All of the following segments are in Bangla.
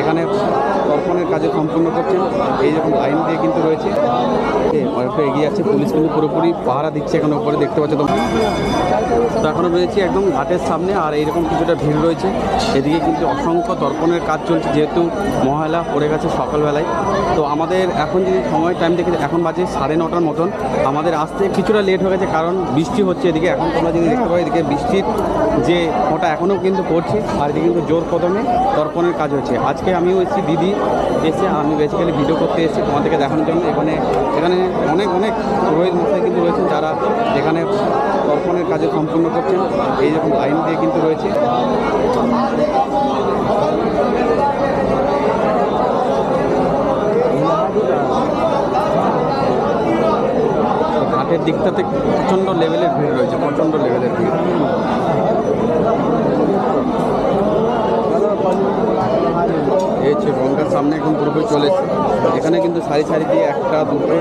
এখানে অর্পণের কাজে সম্পূর্ণ করছেন এই রকম লাইন দিয়ে কিন্তু রয়েছে। এ, অনেকটা এগিয়ে যাচ্ছে। পুলিশ কিন্তু পুরোপুরি পাহারা দিচ্ছে এখানে উপরে দেখতে পাচ্ছ তোমরা। তো এখনও রয়েছে একদম ঘাটের সামনে আর এইরকম কিছুটা ভিড় রয়েছে। এদিকে কিন্তু অসংখ্য তর্পণের কাজ চলছে যেহেতু মহালা পড়ে গেছে সকালবেলায়। তো আমাদের এখন যদি সময় টাইম দেখে এখন বাজে সাড়ে নটার মতন। আমাদের আসতে কিছুটা লেট হয়ে গেছে কারণ বৃষ্টি হচ্ছে এদিকে। এখন তোমরা যদি দেখতে পাও এদিকে বৃষ্টির যে ওটা এখনও কিন্তু পড়ছে আর এদিকে কিন্তু জোর কদমে তর্পণের কাজ হচ্ছে। আজকে আমিও এসেছি দিদি এসে আমি বেসিক্যালি ভিডিও করতে এসেছি তোমাদেরকে দেখানোর জন্য। এখানে এখানে অনেক অনেক পুরোহিত মশাই কিন্তু রয়েছেন যারা এখানে তর্পণের কাজে সম্পূর্ণ করছেন। এই রকম লাইন দিয়ে কিন্তু রয়েছে। ঘাটের দিকটাতে প্রচণ্ড লেভেলের ভিড় রয়েছে, প্রচণ্ড লেভেলের ভিড় এই হচ্ছে গঙ্গার সামনে এখন পুরোপুরি চলে এখানে কিন্তু সারি সারি দিয়ে একটা, দুটো,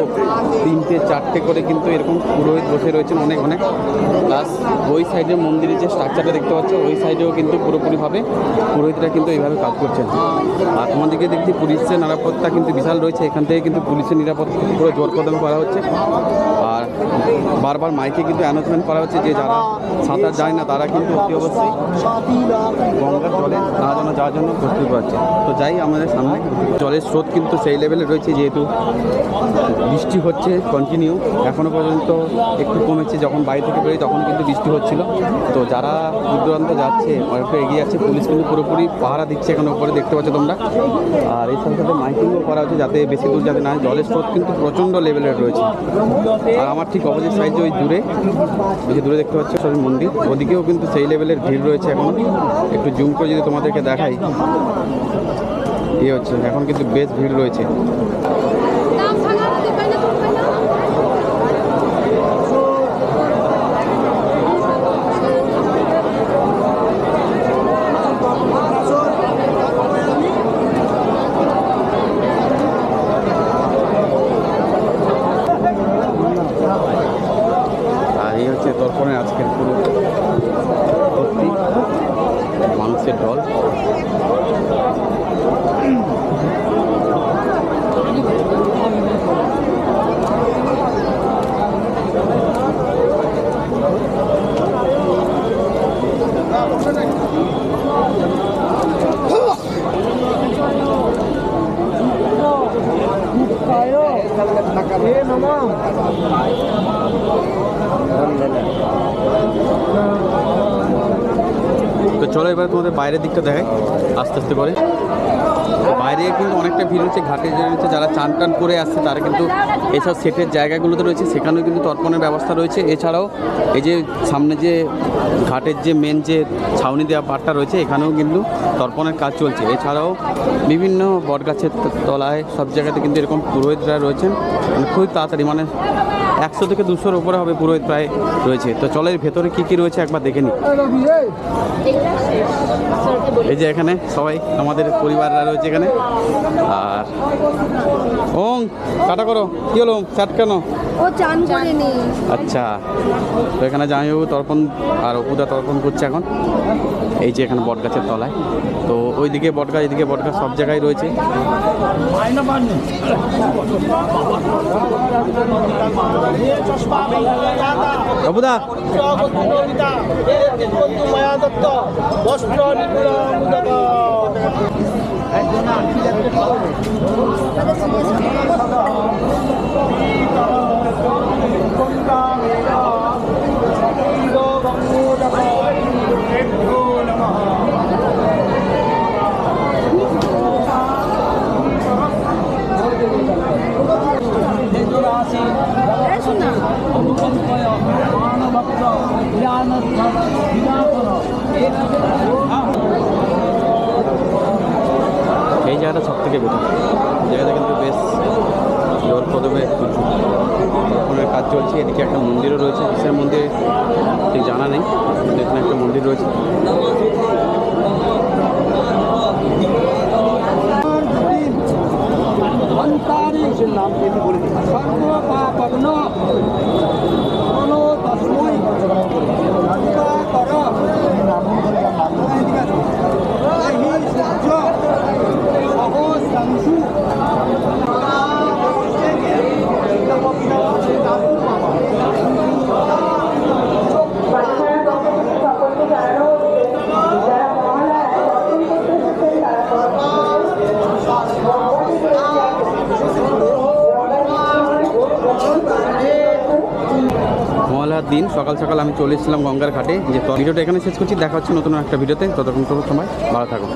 তিনটে, চারটে করে কিন্তু এরকম পুরোহিত বসে রয়েছেন অনেক অনেক। প্লাস ওই সাইডের মন্দিরের যে স্ট্রাকচারটা দেখতে পাচ্ছ, ওই সাইডেও কিন্তু পুরোপুরিভাবে পুরোহিতরা কিন্তু এইভাবে কাজ করছেন। আর তোমাদেরকে দেখছি পুলিশের নিরাপত্তা কিন্তু বিশাল রয়েছে। এখান থেকে কিন্তু পুলিশের নিরাপত্তা পুরো জোর কদম করা হচ্ছে। আর বারবার মাইকে কিন্তু অ্যানাউন্সমেন্ট করা হচ্ছে যে যারা সাঁতার যায় না, তারা কিন্তু অতি অবশ্যই গঙ্গার জলে না যাওয়ার জন্য প্রস্তুত পাচ্ছে তো যাই, আমাদের সামনে জলের স্রোত কিন্তু সেই লেভেলে রয়েছে যেহেতু বৃষ্টি হচ্ছে কন্টিনিউ এখনও পর্যন্ত একটু কমেছে, যখন বাড়ি থেকে বেরোই তখন কিন্তু বৃষ্টি হচ্ছিল। তো যারা দূর দূরান্ত যাচ্ছে, অনেকটা এগিয়ে যাচ্ছে, পুলিশ কিন্তু পুরোপুরি পাহারা দিচ্ছে এখানে উপরে, দেখতে পাচ্ছ তোমরা। আর এই সাথে সাথে মাইকিংও করা হচ্ছে যাতে বেশি দূর যাতে না। জলের স্রোত কিন্তু প্রচণ্ড লেভেলের রয়েছে। আর আমার ঠিক অপোজিট সাইডে ওই দূরে যে দূরে দেখতে পাচ্ছ সবই মন্দির, ওদিকেও কিন্তু সেই লেভেলের ভিড় রয়েছে এখন। একটু জুম করে যদি তোমাদেরকে দেখাই। এই হচ্ছে এখন কিন্তু বেশ ভিড় রয়েছে দাম ভাঙা হতে পারে না তুমি না আর এই হচ্ছে দর্পণের আজকের পুরো ভর্তি মানুষের ঢল তো চলো এবার তোমাদের বাইরের দিকটা দেখাই আস্তে আস্তে করে। বাইরে কিন্তু অনেকটা ভিড় হচ্ছে, ঘাটে রয়েছে, যারা চান টান করে আসছে, তারা কিন্তু এসব সেটের জায়গাগুলোতে রয়েছে, সেখানেও কিন্তু তর্পণের ব্যবস্থা রয়েছে। এছাড়াও এই যে সামনে যে ঘাটের যে মেন যে ছাউনি দেওয়া পাটটা রয়েছে, এখানেও কিন্তু তর্পণের কাজ চলছে। এছাড়াও বিভিন্ন বটগাছের তলায় সব জায়গাতে কিন্তু এরকম পুরোহিতরা রয়েছেন। মানে খুবই তাড়াতাড়ি মানে একশো থেকে দুশোর উপরে হবে পুরোহিত প্রায় রয়েছে। তো চলের ভেতরে কি কি রয়েছে একবার দেখে নিই। এই যে এখানে সবাই আমাদের পরিবাররা রয়েছে এখানে। আর ওং কাটা করো। কি হলো চাট কেন? ও চান করেনি। আচ্ছা তো এখানে জামাইবাবু তর্পণ আর অপুদা তর্পণ করছে এখন। এই যে এখানে বটগাছের তলায়। তো ওইদিকে বটগাছ এদিকে বটগাছ সব জায়গায় রয়েছে। অপুদা এই জায়গাটা সব থেকে বেটার জায়গাটা কিন্তু বেশ জোর কদমে তর্পণের কাজ চলছে, এদিকে একটা মন্দিরও রয়েছে কিসের মন্দির ঠিক জানা নেই এখানে একটা মন্দির রয়েছে। নাম এমনি বলে দিই সর্বপাপগ্ন প্রণো দিন। সকাল সকাল আমি চলে এসেছিলাম গঙ্গার ঘাটে। যে ভিডিওটা এখানে শেষ করছি। দেখা হচ্ছে নতুন একটা ভিডিওতে। ততক্ষণ সময় ভালো থাকুন।